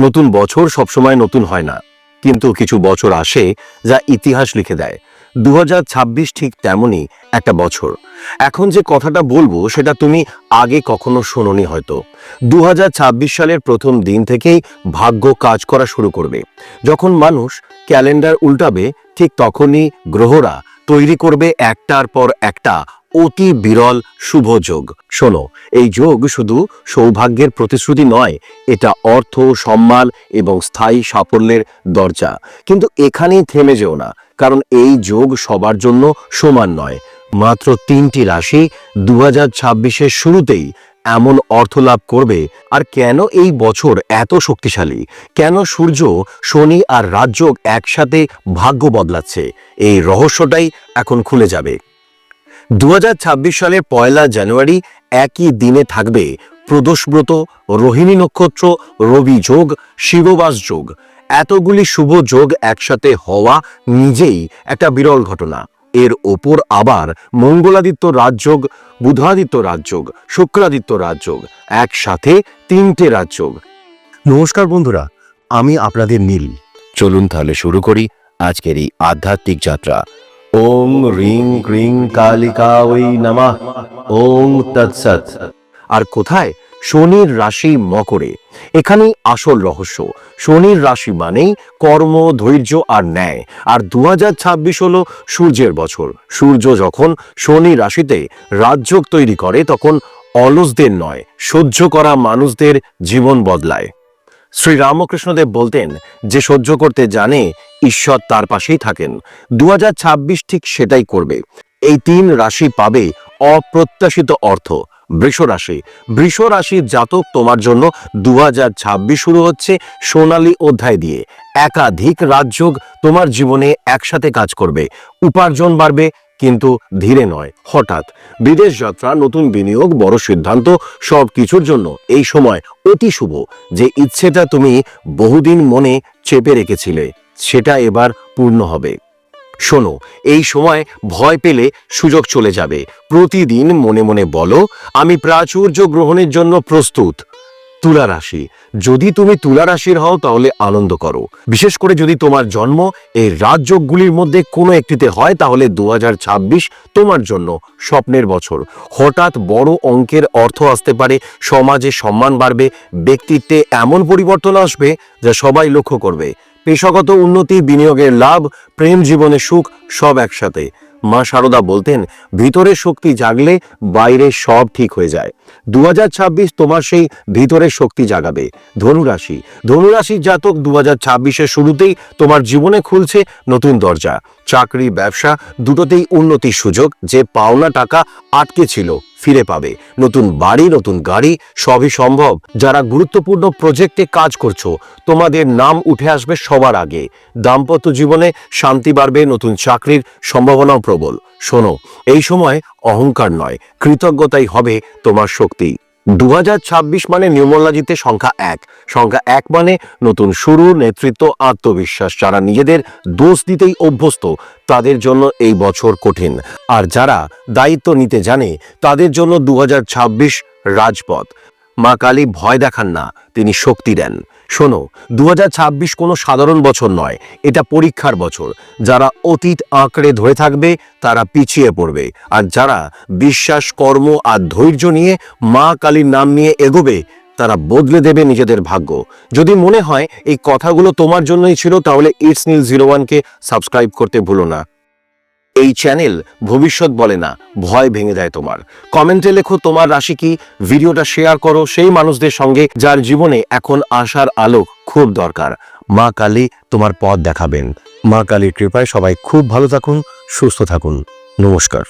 নতুন বছর সবসময় নতুন হয় না। কিন্তু কিছু বছর আসে যা ইতিহাস লিখে দেয়। দু হাজার ছাব্বিশ ঠিক তেমনই একটা বছর। এখন যে কথাটা বলব সেটা তুমি আগে কখনো শোনোনি হয়তো। দু হাজার ছাব্বিশ সালের প্রথম দিন থেকেই ভাগ্য কাজ করা শুরু করবে। যখন মানুষ ক্যালেন্ডার উল্টাবে, ঠিক তখনই গ্রহরা তৈরি করবে একটার পর একটা অতি বিরল শুভ যোগ। শোনো, এই যোগ শুধু সৌভাগ্যের প্রতিশ্রুতি নয়, এটা অর্থ, সম্মান এবং স্থায়ী সাফল্যের দরজা। কিন্তু এখানেই থেমে যেও না, কারণ এই যোগ সবার জন্য সমান নয়। মাত্র তিনটি রাশি দু হাজার শুরুতেই এমন অর্থ লাভ করবে, আর কেন এই বছর এত শক্তিশালী? কেন সূর্য, শনি আর রাজযোগ একসাথে ভাগ্য বদলাচ্ছে? এই রহস্যটাই এখন খুলে যাবে। দু হাজার ছাব্বিশ সালের পয়লা জানুয়ারি একই দিনে থাকবে প্রদোষব্রত রোহিণী নক্ষত্র রবি যোগ শিববাস যোগ। এতগুলি শুভ যোগ একসাথে হওয়া নিজেই একটা বিরল ঘটনা। এর ওপর আবার মঙ্গলাদিত্য রাজযোগ বুধাদিত্য রাজযোগ শুক্রাদিত্য রাজযোগ একসাথে তিনটে রাজযোগ নমস্কার বন্ধুরা আমি আপনাদের নীল। চলুন তাহলে শুরু করি আজকের এই আধ্যাত্মিক যাত্রা। ওং রিং ক্রিং কালিকা ওই নমঃ। ওং তৎসৎ আর কোথায়? শনির রাশি মকরে। এখানেই আসল রহস্য। শনির রাশি মানেই কর্ম, ধৈর্য আর ন্যায়। আর দু হলো সূর্যের বছর। সূর্য যখন শনি রাশিতে রাজযোগ তৈরি করে, তখন অলসদের নয়, সহ্য করা মানুষদের জীবন বদলায়। শ্রী রামকৃষ্ণদেব বলতেন, যে সহ্য করতে জানে ঈশ্বর তার পাশেই থাকেন। দু হাজার ছাব্বিশ ঠিক সেটাই করবে। এই তিন রাশি পাবে অপ্রত্যাশিত অর্থ। বৃষ রাশি। বৃষ রাশির জাতক তোমার জন্য দু হাজার ছাব্বিশ শুরু হচ্ছে সোনালী অধ্যায় দিয়ে। একাধিক রাজযোগ তোমার জীবনে একসাথে কাজ করবে। উপার্জন বাড়বে, কিন্তু ধীরে নয়, হঠাৎ। বিদেশ যাত্রা, নতুন বিনিয়োগ, বড় সিদ্ধান্ত সব কিছুর জন্য এই সময় অতি শুভ। যে ইচ্ছেটা তুমি বহুদিন মনে চেপে রেখেছিলে সেটা এবার পূর্ণ হবে। শোনো, এই সময় ভয় পেলে সুযোগ চলে যাবে। প্রতিদিন মনে মনে বলো, আমি প্রাচুর্য গ্রহণের জন্য প্রস্তুত। তুলা রাশি, যদি তুমি তুলা রাশির হও তাহলে আনন্দ করো। বিশেষ করে যদি তোমার জন্ম এই রাজযোগগুলির মধ্যে কোনো একটিতে হয় তাহলে দু হাজার ছাব্বিশ তোমার জন্য স্বপ্নের বছর। হঠাৎ বড় অঙ্কের অর্থ আসতে পারে, সমাজে সম্মান বাড়বে, ব্যক্তিত্বে এমন পরিবর্তন আসবে যা সবাই লক্ষ্য করবে। পেশাগত উন্নতি, বিনিয়োগের লাভ, প্রেম জীবনে সুখ, সব একসাথে। মা সারদা বলতেন ভিতরের শক্তি জাগলে বাইরে সব ঠিক হয়ে যায়। দু হাজার ছাব্বিশ তোমার সেই ভিতরের শক্তি জাগাবে। ধনুরাশি। ধনুরাশির জাতক দু হাজার শুরুতেই তোমার জীবনে খুলছে নতুন দরজা। চাকরি, ব্যবসা দুটোতেই উন্নতির সুযোগ। যে পাওনা টাকা আটকে ছিল ফিরে পাবে। নতুন বাড়ি, নতুন গাড়ি, সবই সম্ভব। যারা গুরুত্বপূর্ণ প্রজেক্টে কাজ করছ, তোমাদের নাম উঠে আসবে সবার আগে। দাম্পত্য জীবনে শান্তি বাড়বে, নতুন চাকরির সম্ভাবনাও প্রবল। শোনো, এই সময় অহংকার নয়, কৃতজ্ঞতাই হবে তোমার শক্তি। দু হাজার ছাব্বিশ মানে নিউমোলজিতে সংখ্যা এক। সংখ্যা এক মানে নতুন শুরু, নেতৃত্ব, আত্মবিশ্বাস। যারা নিজেদের দোষ দিতেই অভ্যস্ত, তাদের জন্য এই বছর কঠিন। আর যারা দায়িত্ব নিতে জানে, তাদের জন্য দু হাজার ছাব্বিশ রাজপথ। মা কালী ভয় দেখান না, তিনি শক্তি দেন। শোনো দু হাজার ছাব্বিশ কোনো সাধারণ বছর নয়, এটা পরীক্ষার বছর। যারা অতীত আঁকড়ে ধরে থাকবে, তারা পিছিয়ে পড়বে। আর যারা বিশ্বাস, কর্ম আর ধৈর্য নিয়ে মা কালীর নাম নিয়ে এগোবে, তারা বদলে দেবে নিজেদের ভাগ্য। যদি মনে হয় এই কথাগুলো তোমার জন্যই ছিল, তাহলে ইটস নীল জিরো ওয়ানকে সাবস্ক্রাইব করতে ভুলো না। এই চ্যানেল ভবিষ্যৎ বলে না, ভয় ভেঙে দেয় তোমার। কমেন্টে লেখো তোমার রাশি কি, ভিডিওটা শেয়ার করো সেই মানুষদের সঙ্গে যার জীবনে এখন আসার আলো খুব দরকার। মা কালী তোমার পথ দেখাবেন। মা কালীর কৃপায় সবাই খুব ভালো থাকুন, সুস্থ থাকুন। নমস্কার।